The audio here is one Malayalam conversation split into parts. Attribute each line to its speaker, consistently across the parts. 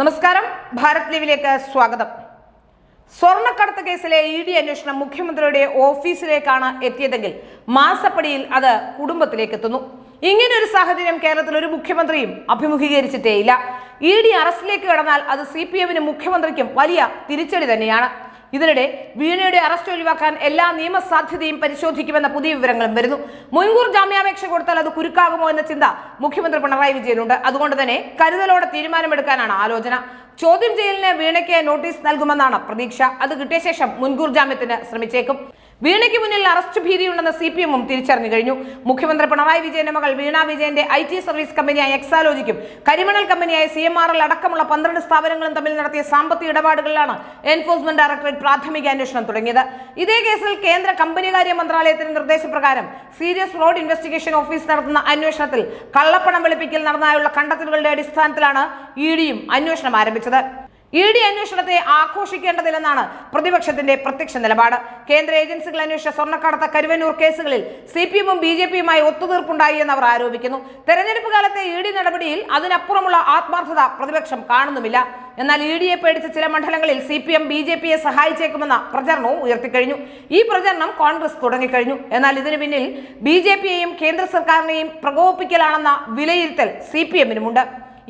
Speaker 1: നമസ്കാരം. ഭാരത് ലീവിലേക്ക് സ്വാഗതം. സ്വർണക്കടത്ത് കേസിലെ ഇ ഡി അന്വേഷണം മുഖ്യമന്ത്രിയുടെ ഓഫീസിലേക്കാണ് എത്തിയതെങ്കിൽ മാസപ്പടിയിൽ അത് കുടുംബത്തിലേക്ക് എത്തുന്നു ഇങ്ങനൊരു സാഹചര്യം കേരളത്തിൽ ഒരു മുഖ്യമന്ത്രിയും അഭിമുഖീകരിച്ചിട്ടേയില്ല. ഇ ഡി അറസ്റ്റിലേക്ക് കടന്നാൽ അത് സി പി എമ്മിനും മുഖ്യമന്ത്രിക്കും വലിയ തിരിച്ചടി തന്നെയാണ്. ഇതിനിടെ വീണയുടെ അറസ്റ്റ് ഒഴിവാക്കാൻ എല്ലാ നിയമസാധ്യതയും പരിശോധിക്കുമെന്ന പുതിയ വിവരങ്ങളും വരുന്നു. മുൻകൂർ ജാമ്യാപേക്ഷ കൊടുത്താൽ അത് കുരുക്കാകുമോ എന്ന ചിന്ത മുഖ്യമന്ത്രി പിണറായി വിജയനുണ്ട്. അതുകൊണ്ട് തന്നെ കരുതലോടെ തീരുമാനമെടുക്കാനാണ് ആലോചന. ചോദ്യം ചെയ്യലിന് വീണയ്ക്ക് നോട്ടീസ് നൽകുമെന്നാണ് പ്രതീക്ഷ. അത് കിട്ടിയ ശേഷം മുൻകൂർ ജാമ്യത്തിന് ശ്രമിച്ചേക്കും. വീണയ്ക്ക് മുന്നിൽ അറസ്റ്റ് ഭീതിയുണ്ടെന്ന് സി പി എമ്മും തിരിച്ചറിഞ്ഞു കഴിഞ്ഞു. മുഖ്യമന്ത്രി പിണറായി വിജയന്റെ മകൾ വീണ വിജയന്റെ ഐ ടി സർവീസ് കമ്പനിയായ എക്സാലോജിക്കും കരിമണൽ കമ്പനിയായ സി എം ആർ എൽ അടക്കമുള്ള പന്ത്രണ്ട് സ്ഥാപനങ്ങളും തമ്മിൽ നടത്തിയ സാമ്പത്തിക ഇടപാടുകളിലാണ് എൻഫോഴ്സ്മെന്റ് ഡയറക്ടറേറ്റ് പ്രാഥമിക അന്വേഷണം തുടങ്ങിയത്. ഇതേ കേസിൽ കേന്ദ്ര കമ്പനികാര്യ മന്ത്രാലയത്തിന്റെ നിർദ്ദേശപ്രകാരം സീരിയസ് ഫ്രോഡ് ഇൻവെസ്റ്റിഗേഷൻ ഓഫീസ് നടത്തുന്ന അന്വേഷണത്തിൽ കള്ളപ്പണം വെളുപ്പിക്കൽ നടന്നതായുള്ള കണ്ടെത്തലുകളുടെ അടിസ്ഥാനത്തിലാണ് ഇ ഡിയും അന്വേഷണം ആരംഭിച്ചത്. ഇ ഡി അന്വേഷണത്തെ ആഘോഷിക്കേണ്ടതില്ലെന്നാണ് പ്രതിപക്ഷത്തിന്റെ പ്രത്യക്ഷ നിലപാട്. കേന്ദ്ര ഏജൻസികൾ അന്വേഷിച്ച സ്വർണക്കടത്ത കരുവന്നൂർ കേസുകളിൽ സി പി എമ്മും ബി ജെ പിയുമായി ഒത്തുതീർപ്പുണ്ടായി എന്ന് അവർ ആരോപിക്കുന്നു. തെരഞ്ഞെടുപ്പ് കാലത്തെ ഇ ഡി നടപടിയിൽ അതിനപ്പുറമുള്ള ആത്മാർത്ഥത പ്രതിപക്ഷം കാണുന്നുമില്ല. എന്നാൽ ഇ ഡിയെ പേടിച്ച ചില മണ്ഡലങ്ങളിൽ C P M B J പിയെ സഹായിച്ചേക്കുമെന്ന പ്രചരണവും ഉയർത്തിക്കഴിഞ്ഞു. ഈ പ്രചരണം കോൺഗ്രസ് തുടങ്ങിക്കഴിഞ്ഞു. എന്നാൽ ഇതിന് പിന്നിൽ ബി ജെ പിയെയും കേന്ദ്ര സർക്കാരിനെയും പ്രകോപിപ്പിക്കലാണെന്ന വിലയിരുത്തൽ സി പി എമ്മിനുമുണ്ട്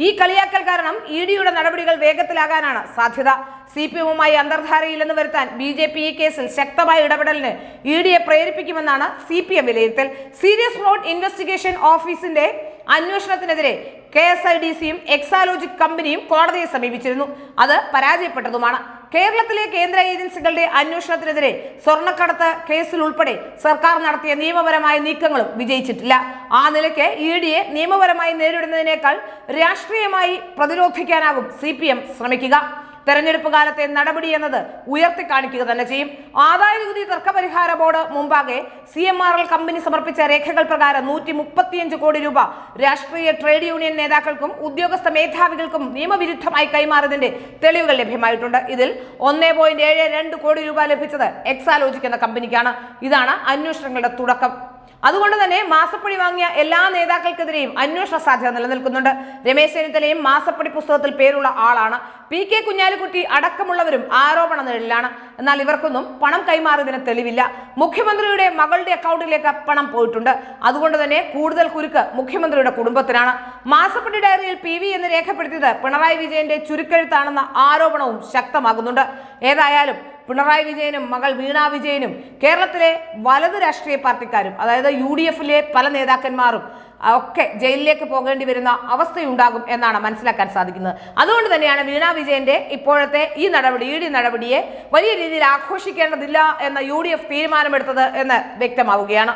Speaker 1: ഈ കളിയാക്കൽ കാരണം ഇ ഡിയുടെ നടപടികൾ വേഗത്തിലാകാനാണ് സാധ്യത. സി പി എമ്മുമായി അന്തർധാരയില്ലെന്ന് വരുത്താൻ ബി ജെ പി ഈ കേസിൽ ശക്തമായ ഇടപെടലിന് ഇ ഡിയെ പ്രേരിപ്പിക്കുമെന്നാണ് സി പി എം വിലയിരുത്തൽ. സീരിയസ് ഫ്രോഡ് ഇൻവെസ്റ്റിഗേഷൻ ഓഫീസിന്റെ അന്വേഷണത്തിനെതിരെ കെ എസ് ഐ ഡി സിയും എക്സാലോജിക് കമ്പനിയും കോടതിയെ സമീപിച്ചിരുന്നു. അത് പരാജയപ്പെട്ടതുമാണ്. കേരളത്തിലെ കേന്ദ്ര ഏജൻസികളുടെ അന്വേഷണത്തിനെതിരെ സ്വർണക്കടത്ത് കേസിൽ ഉൾപ്പെടെ സർക്കാർ നടത്തിയ നിയമപരമായ നീക്കങ്ങളും വിജയിച്ചിട്ടില്ല. ആ നിലയ്ക്ക് ഇ ഡിയെ നിയമപരമായി നേരിടുന്നതിനേക്കാൾ രാഷ്ട്രീയമായി പ്രതിരോധിക്കാനാകും സി ശ്രമിക്കുക. തെരഞ്ഞെടുപ്പ് കാലത്തെ നടപടി എന്നത് ഉയർത്തിക്കാണിക്കുക തന്നെ ചെയ്യും. ആദായ നികുതി തർക്കപരിഹാര ബോർഡ് മുമ്പാകെ C M R L company സമർപ്പിച്ച രേഖകൾ പ്രകാരം നൂറ്റി മുപ്പത്തിയഞ്ച് കോടി രൂപ രാഷ്ട്രീയ ട്രേഡ് യൂണിയൻ നേതാക്കൾക്കും ഉദ്യോഗസ്ഥ മേധാവികൾക്കും നിയമവിരുദ്ധമായി കൈമാറിയതിന്റെ തെളിവുകൾ ലഭ്യമായിട്ടുണ്ട്. ഇതിൽ ഒന്നേ പോയിന്റ് ഏഴ് രണ്ട് കോടി രൂപ ലഭിച്ചത് എക്സാലോജിക് എന്ന കമ്പനിക്കാണ്. ഇതാണ് അന്വേഷണങ്ങളുടെ തുടക്കം. അതുകൊണ്ട് തന്നെ മാസപ്പടി വാങ്ങിയ എല്ലാ നേതാക്കൾക്കെതിരെയും അന്വേഷണ സാധ്യത നിലനിൽക്കുന്നുണ്ട്. രമേശ് ചെന്നിത്തലയും മാസപ്പടി പുസ്തകത്തിൽ പേരുള്ള ആളാണ്. പി കെ കുഞ്ഞാലിക്കുട്ടി അടക്കമുള്ളവരും ആരോപണ നിഴലിലാണ്. എന്നാൽ ഇവർക്കൊന്നും പണം കൈമാറിയതിന് തെളിവില്ല. മുഖ്യമന്ത്രിയുടെ മകളുടെ അക്കൗണ്ടിലേക്ക് പണം പോയിട്ടുണ്ട്. അതുകൊണ്ട് തന്നെ കൂടുതൽ കുരുക്ക് മുഖ്യമന്ത്രിയുടെ കുടുംബത്തിനാണ്. മാസപ്പടി ഡയറിയിൽ പി വി എന്ന് രേഖപ്പെടുത്തിയത് പിണറായി വിജയന്റെ ചുരുക്കെഴുത്താണെന്ന ആരോപണവും ശക്തമാകുന്നുണ്ട്. ഏതായാലും പിണറായി വിജയനും മകൾ വീണ വിജയനും കേരളത്തിലെ വലത് രാഷ്ട്രീയ പാർട്ടിക്കാരും അതായത് യു ഡി എഫിലെ പല നേതാക്കന്മാരും ഒക്കെ ജയിലിലേക്ക് പോകേണ്ടി വരുന്ന അവസ്ഥയുണ്ടാകും എന്നാണ് മനസ്സിലാക്കാൻ സാധിക്കുന്നത്. അതുകൊണ്ട് തന്നെയാണ് വീണ വിജയന്റെ ഇപ്പോഴത്തെ ഈ നടപടി ഇ ഡി നടപടിയെ വലിയ രീതിയിൽ ആഘോഷിക്കേണ്ടതില്ല എന്ന യു ഡി എഫ് തീരുമാനമെടുത്തത് എന്ന് വ്യക്തമാവുകയാണ്.